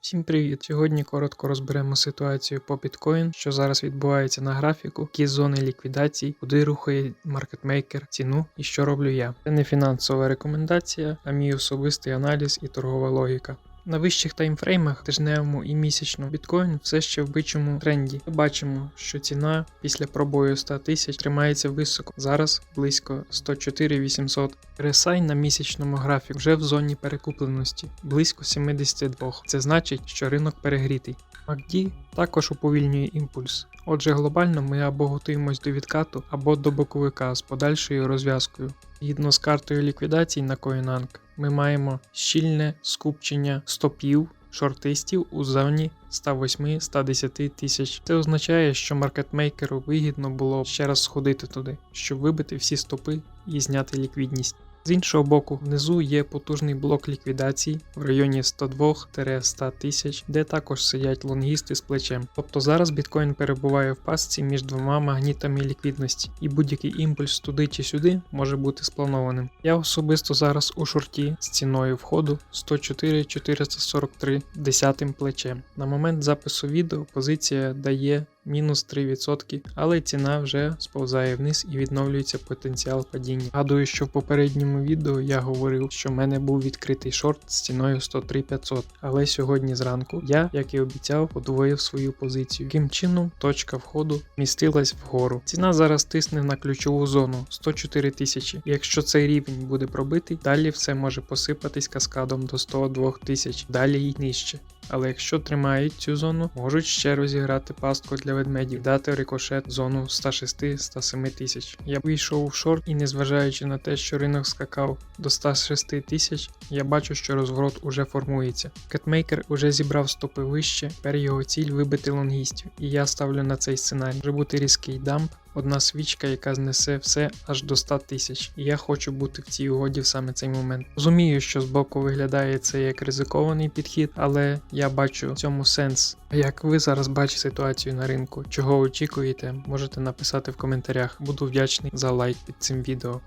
Всім привіт! Сьогодні коротко розберемо ситуацію по біткоін, що зараз відбувається на графіку, які зони ліквідації, куди рухає маркетмейкер, ціну і що роблю я. Це не фінансова рекомендація, а мій особистий аналіз і торгова логіка. На вищих таймфреймах, тижневому і місячному біткоін все ще в бичому тренді. Ми бачимо, що ціна після пробою 100 тисяч тримається високо. Зараз близько 104 800. RSI на місячному графіку вже в зоні перекупленості близько 72. Це значить, що ринок перегрітий. MACD також уповільнює імпульс. Отже, глобально ми або готуємось до відкату, або до боковика з подальшою розв'язкою. Згідно з картою ліквідацій на CoinAnk, ми маємо щільне скупчення стопів шортистів у зоні 108-110 тисяч. Це означає, що маркетмейкеру вигідно було ще раз сходити туди, щоб вибити всі стопи і зняти ліквідність. З іншого боку, внизу є потужний блок ліквідацій в районі 102-100 тисяч, де також сидять лонгісти з плечем. Тобто зараз біткоін перебуває в пастці між двома магнітами ліквідності, і будь-який імпульс туди чи сюди може бути спланованим. Я особисто зараз у шорті з ціною входу 104-443 десятим плечем. На момент запису відео позиція дає мінус 3%, але ціна вже сповзає вниз і відновлюється потенціал падіння. Гадую, що в попередньому відео я говорив, що в мене був відкритий шорт з ціною 103 500, але сьогодні зранку я, як і обіцяв, подвоїв свою позицію. Таким чином, точка входу містилась вгору. Ціна зараз тисне на ключову зону 104 тисячі. Якщо цей рівень буде пробитий, далі все може посипатись каскадом до 102 тисяч, далі й нижче. Але якщо тримають цю зону, можуть ще розіграти пастку для ведмедів, дати рикошет зону 106-107 тисяч. Я вийшов в шорт і незважаючи на те, що ринок скакав до 106 тисяч, я бачу, що розворот уже формується. Кетмейкер уже зібрав стопи вище, тепер його ціль вибити лонгістів, і я ставлю на цей сценарій. Може бути різкий дамп, одна свічка, яка знесе все аж до 100 тисяч, і я хочу бути в цій угоді в саме цей момент. Розумію, що збоку виглядає це як ризикований підхід, але я бачу в цьому сенс. Як ви зараз бачите ситуацію на ринку, чого очікуєте, можете написати в коментарях. Буду вдячний за лайк під цим відео.